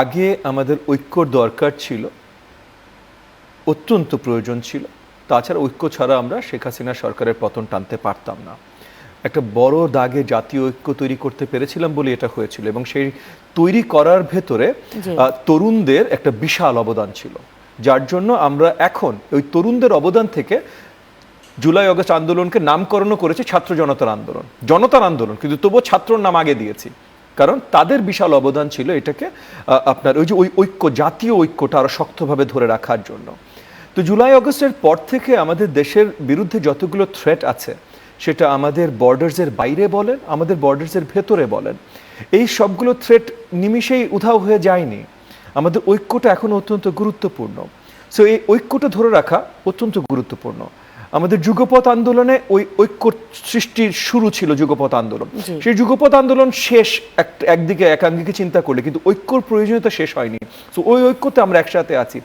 আগে আমাদের ঐক্যর দরকার ছিল অত্যন্ত প্রয়োজন ছিল। তাছাড়া ঐক্য ছাড়া আমরা শেখ হাসিনা সরকারের পতন টানতে পারতাম না। একটা বড় দাগে জাতীয় ঐক্য তৈরি করতে পেরেছিলাম বলে এটা হয়েছিল এবং সেই তৈরি করার ভেতরে তরুণদের একটা বিশাল অবদান ছিল। যার জন্য আমরা এখন ওই তরুণদের অবদান থেকে জুলাই অগস্ট আন্দোলনকে নামকরণও করেছে ছাত্র জনতার আন্দোলন। জনতার আন্দোলন কিন্তু তবুও ছাত্রর নাম আগে দিয়েছি। কারণ তাদের বিশাল অবদান ছিল এটাকে আপনার ওই যে ওই ঐক্য, জাতীয় ঐক্যটা আরও শক্তভাবে ধরে রাখার জন্য। তো জুলাই অগস্টের পর থেকে আমাদের দেশের বিরুদ্ধে যতগুলো থ্রেট আছে, সেটা আমাদের বর্ডার্সের বাইরে বলেন, আমাদের বর্ডার্সের ভেতরে বলেন, এই সবগুলো থ্রেট নিমিষেই উধাও হয়ে যায়নি। আমাদের ঐক্যটা এখন অত্যন্ত গুরুত্বপূর্ণ। সো এই ঐক্যটা ধরে রাখা অত্যন্ত গুরুত্বপূর্ণ। আমাদের যুগপথ আন্দোলনে ওই ঐক্য সৃষ্টির শুরু ছিল যুগপথ আন্দোলন। সেই যুগপথ আন্দোলন শেষ এক- একদিকে একাঙ্গিকে চিন্তা করলে কিন্তু ঐক্যর প্রয়োজনীয়তা শেষ হয়নি। তো ওই ঐক্যতে আমরা একসাথে আছি।